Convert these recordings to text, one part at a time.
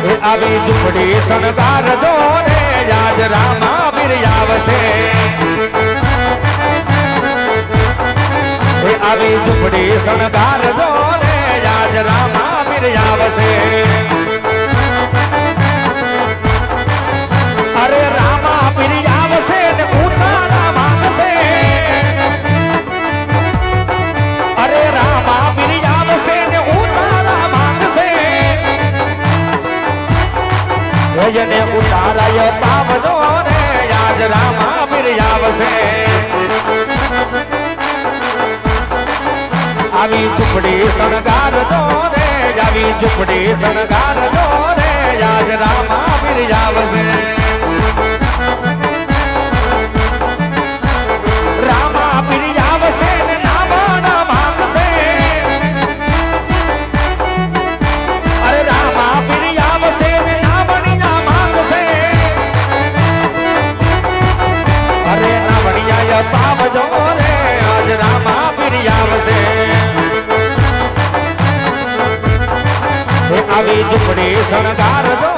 એ આવી ઝૂંપડી સણદાર જોને યાદ રામા બિરયાવશે એ આવી ઝૂંપડી સણદાર જોને યાદ રામા બિરયાવશે ભજને ઉતારાય પામજો ને આજ રામા બિરયાવશે આવી ઝૂંપડી શણગાર દો રે આવી ઝૂંપડી શણગાર દો રે આવી ઝૂંપડી સણધારજો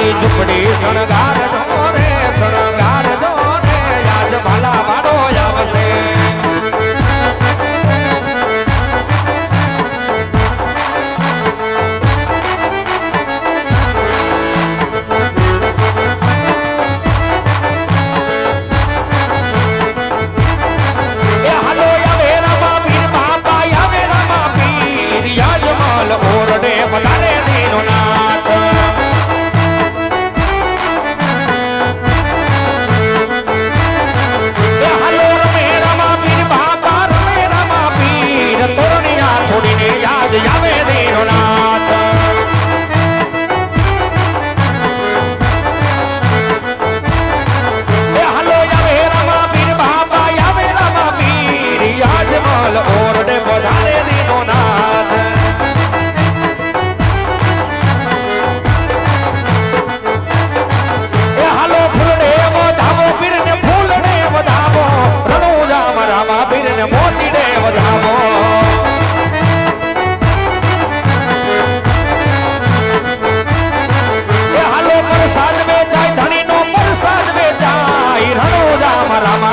ની ઝૂંપડી શણગાર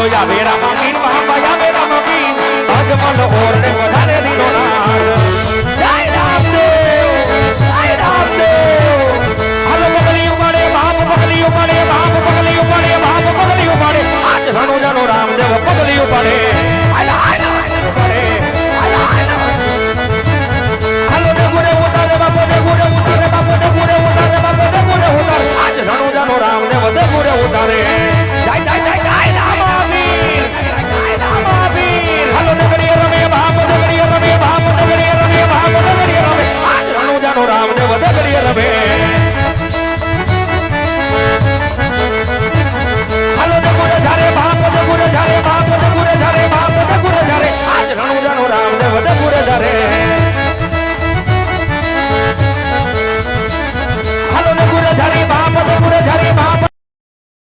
બોલો યા બેરા મમીન બાબા યા બેરા મમીન ભગવાન ઓરડે બધા ಸೇರಬೇಕು